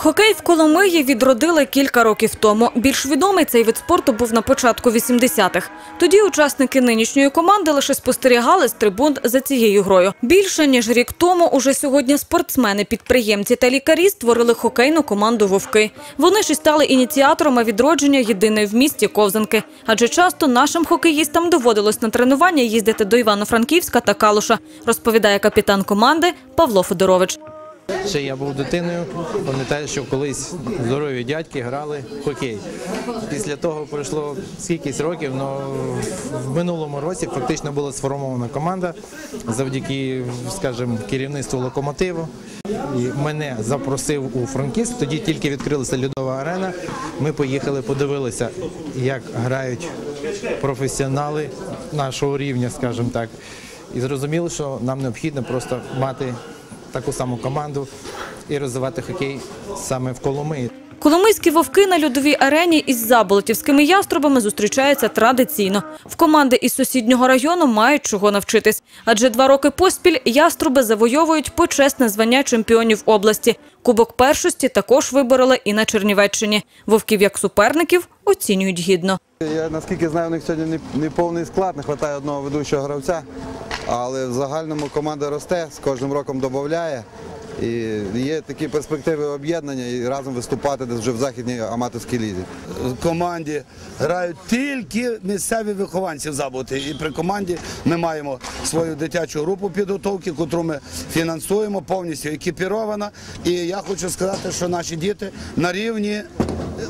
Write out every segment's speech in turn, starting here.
Хокей в Коломиї відродили кілька років тому. Більш відомий цей вид спорту був на початку 80-х. Тоді учасники нинішньої команди лише спостерігали з трибун за цією грою. Більше ніж рік тому уже сьогодні спортсмени, підприємці та лікарі створили хокейну команду Вовки. Вони ж і стали ініціаторами відродження єдиної в місті ковзанки. Адже часто нашим хокеїстам доводилось на тренування їздити до Івано-Франківська та Калуша, розповідає капітан команди Павло Федорович. Ще я був дитиною, пам'ятаю, що колись здорові дядьки грали в хокей. Після того пройшло скількись років, але в минулому році фактично була сформована команда завдяки, скажімо, керівництву локомотиву. І мене запросив у Франківськ, тоді тільки відкрилася льодова арена. Ми поїхали, подивилися, як грають професіонали нашого рівня, скажімо так. І зрозуміли, що нам необхідно просто мати таку саму команду і розвивати хокей саме в Коломиї. Коломийські вовки на льодовій арені із заболотівськими яструбами зустрічаються традиційно. В команди із сусіднього району мають чого навчитись. Адже два роки поспіль яструби завойовують почесне звання чемпіонів області. Кубок першості також вибороли і на Чернівеччині. Вовків як суперників оцінюють гідно. Я наскільки знаю, у них сьогодні не, не повний склад, не вистачає одного ведучого гравця. Але в загальному команда росте, з кожним роком додає. І є такі перспективи об'єднання і разом виступати десь вже в західній аматорській лізі. В команді грають тільки місцеві вихованці в Забуті. І при команді ми маємо свою дитячу групу підготовки, яку ми фінансуємо, повністю екіпірована. І я хочу сказати, що наші діти на рівні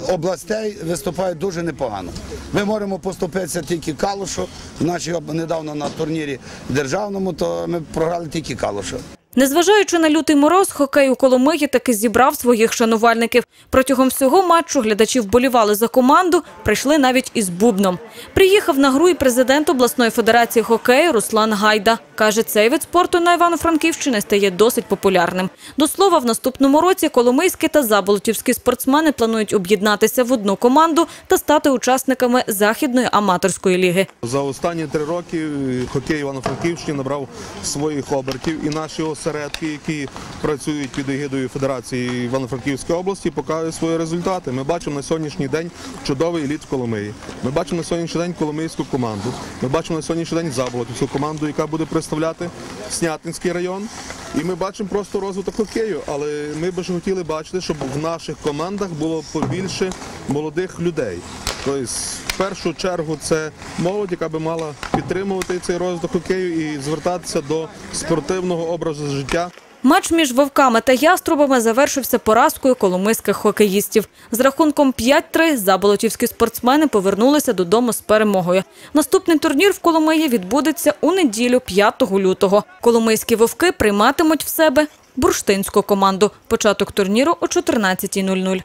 областей виступають дуже непогано. Ми можемо поступитися тільки Калушу. Наші недавно на турнірі державному, то ми програли тільки Калушу. Незважаючи на лютий мороз, хокей у Коломиї таки зібрав своїх шанувальників. Протягом всього матчу глядачі вболівали за команду, прийшли навіть із бубном. Приїхав на гру і президент обласної федерації хокею Руслан Гайда. Каже, цей вид спорту на Івано-Франківщині стає досить популярним. До слова, в наступному році коломийські та заболотівські спортсмени планують об'єднатися в одну команду та стати учасниками західної аматорської ліги. За останні три роки е, хокей Івано-Франківщини набрав своїх обертів, і наші осередки, які працюють під егідою Федерації Івано-Франківської області, показують свої результати. Ми бачимо на сьогоднішній день чудовий еліт в Коломиї. Ми бачимо на сьогоднішній день коломийську команду. Ми бачимо на сьогоднішній день Заболотівську команду, яка буде представляти Снятинський район. І ми бачимо просто розвиток хокею, але ми б ж хотіли бачити, щоб в наших командах було побільше молодих людей. Тобто, в першу чергу, це молодь, яка би мала підтримувати цей розвиток хокею і звертатися до спортивного образу життя. Матч між вовками та яструбами завершився поразкою коломийських хокеїстів. З рахунком 5-3 заболотівські спортсмени повернулися додому з перемогою. Наступний турнір в Коломиї відбудеться у неділю 5 лютого. Коломийські вовки прийматимуть в себе бурштинську команду. Початок турніру о 14.00.